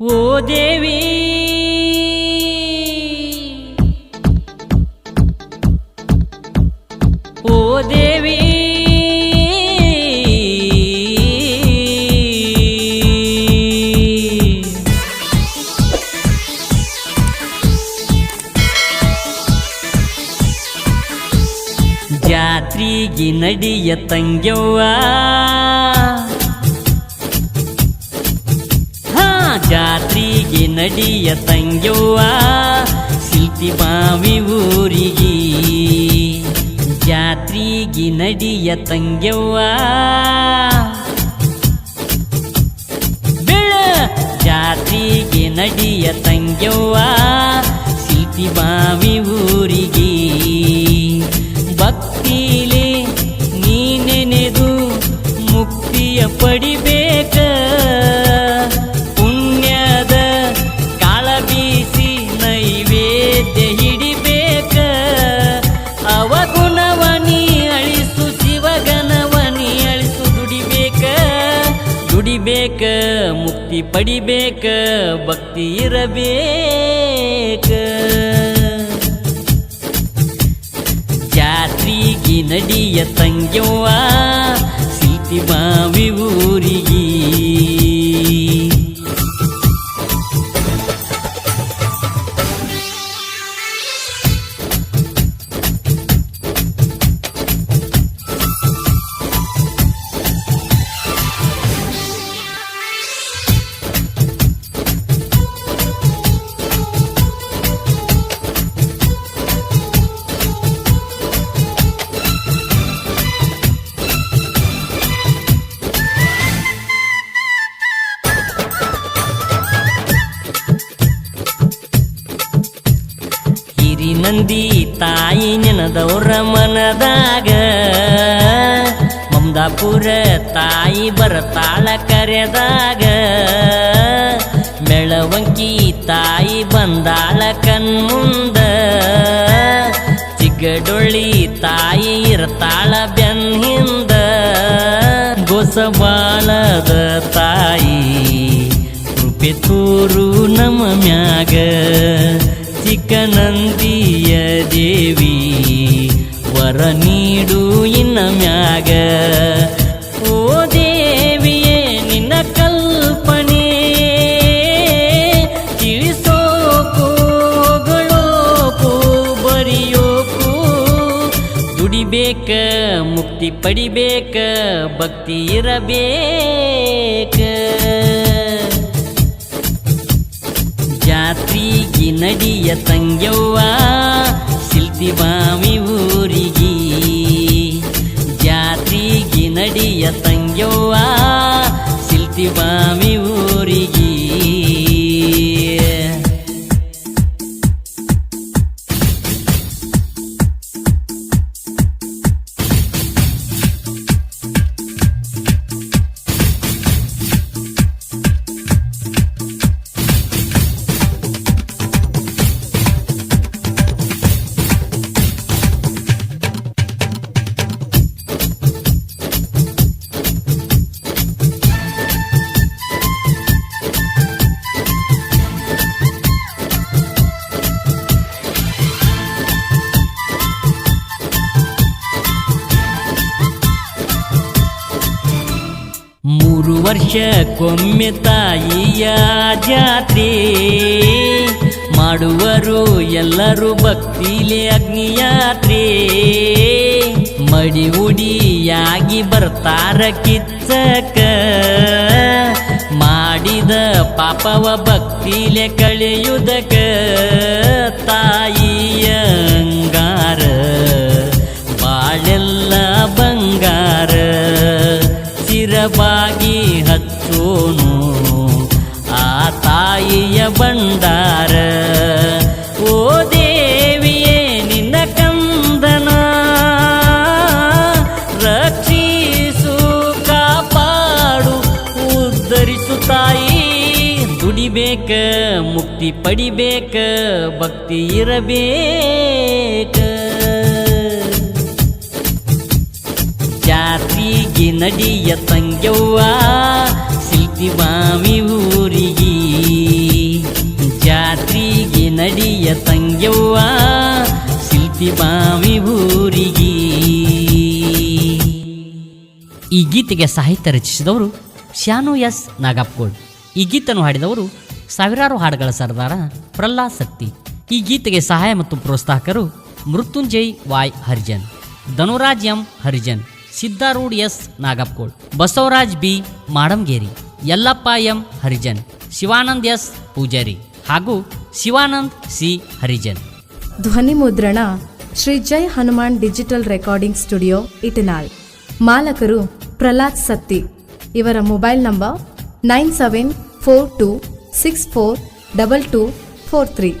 ಓ ದೇವಿ. ಓ ದೇವಿ. ಜಾತ್ರಿಗೆ ನಡಿಯ ತಂಗ್ಯವ್ವ. ಜಾತ್ರಿಗಿ ನಡಿಯ ತಂಗ್ಯವ್ವ, ಶಿಲ್ಪಿ ಬಾವಿ ಊರಿಗೆ. ಜಾತ್ರಿಗೆ ನಡಿಯ ತಂಗ್ಯವ್ವ. ಬೆಳ, ಜಾತ್ರಿಗೆ ನಡಿಯ ತಂಗ್ಯವ್ವ, ಶಿಲ್ಪಿ ಬಾವಿ ಊರಿಗೆ. ಭಕ್ತಿಲಿ ನೀನೆನೆದು ಮುಕ್ತಿಯ ಪಡಿಬೇಕ ದುಡಿಬೇಕ ಮುಕ್ತಿ ಪಡಿಬೇಕ ಭಕ್ತಿ ಇರಬೇಕ. ಜಾತ್ರಿಗಿ ನಡಿಯ ತಂಗ್ಯವ್ವ ಸೀತಿ ಬಾವಿ ಊರಿಗಿ ನಂದಿ ತಾಯಿ ನೆನದವ್ರ ಮನದಾಗ. ಮಮದಾಪುರ ತಾಯಿ ಬರತಾಳ ಕರೆದಾಗ. ಮೆಳವಂಕಿ ತಾಯಿ ಬಂದಾಳ ಕಣ್ಮುಂದ. ಚಿಗಡೊಳ್ಳಿ ತಾಯಿ ಇರ್ತಾಳ ಬೆನ್ ಹಿಂದ ಗೊಸಬಾಳದ ತಾಯಿ ಕೃಪೆ ತೋರು ನಮ್ಮ ಮ್ಯಾಗ. ಚಿಕ್ಕನಂದಿಯ ದೇವಿ, ವರ ನೀಡು ಇನ್ನ ಮ್ಯಾಗ. ಓ ದೇವಿಯೇ, ನಿನ್ನ ಕಲ್ಪನೆ ತಿಳಿಸೋಕು ಹೊಗಳೋಕು ಬರೆಯೋಕು ದುಡಿಬೇಕ, ಮುಕ್ತಿ ಪಡಿಬೇಕ, ಭಕ್ತಿ ಇರಬೇಕ. ಜಾತ್ರಿಗಿ ನಡಿಯ ತಂಗ್ಯವ್ವ ಸಿಲ್ತಿ ಬಾವಿ ಊರಿಗಿ. ಜಾತ್ರಿಗಿ ನಡಿಯ ತಂಗ್ಯವ್ವ ಸಿಲ್ತಿ ಬಾವಿ ಊರಿಗಿ. ವರ್ಷಕ್ಕೊಮ್ಮೆ ತಾಯಿಯ ಜಾತ್ರೆ. ಮಾಡುವರು ಎಲ್ಲರೂ ಭಕ್ತಿಲೆ ಅಗ್ನಿಯಾತ್ರೆ. ಮಡಿ ಉಡಿಯಾಗಿ ಬರ್ತಾರ ಕಿಚ್ಚಕ. ಮಾಡಿದ ಪಾಪವ ಭಕ್ತಿಲೆ ಕಳೆಯುದಕ. ತಾಯಿಯ ಅಂಗಾರ. ಬಾಳೆಲ್ಲ ಬಂಡಾರ ಓ ದೇವಿಯೇ, ನಿನ್ನ ಕಂದನ. ರಕ್ಷಿಸು, ಕಾಪಾಡು, ಉದ್ಧರಿಸು ತಾಯಿ. ದುಡಿಬೇಕ, ಮುಕ್ತಿ ಪಡಿಬೇಕ, ಭಕ್ತಿ ಇರಬೇಕ. ಜಾತಿಗೆ ನಡಿಯ ತಂಗ್ಯವ್ವ, ಶಿಲ್ಪಿ ಬಾವಿ ಊರಿಗಿ. ನಡಿಯ ತಂಗ್ಯವ್ವ, ಶಿಲ್ಪಿ ಬಾವಿ ಊರಿಗಿ. ಈ ಗೀತೆಗೆ ಸಾಹಿತ್ಯ ರಚಿಸಿದವರು ಶ್ಯಾನು ಎಸ್ ನಾಗಪ್ಕೋಡ್ ಈ ಗೀತನ್ನು ಹಾಡಿದವರು ಸಾವಿರಾರು ಹಾಡುಗಳ ಸರ್ದಾರ ಪ್ರಹ್ಲಾದ್ ಸತ್ತಿ ಈ ಗೀತೆಗೆ ಸಹಾಯ ಮತ್ತು ಪ್ರೋತ್ಸಾಹಕರು Mrityunjay Y Harijan, Dhanuraj M Harijan, Siddharudh S Nagapkol Basavaraj B Madangeri, Yallappa M Harijan, Shivanand S Pujari ಹಾಗೂ ಶಿವಾನಂದ್ ಸಿ. ಹರಿಜನ್. ಧ್ವನಿ ಮುದ್ರಣ, Shri Jai Hanuman digital recording studio, Itanal. ಮಾಲಕರು Prahlad Satti. ಇವರ mobile number nine seven four two six four double two four three.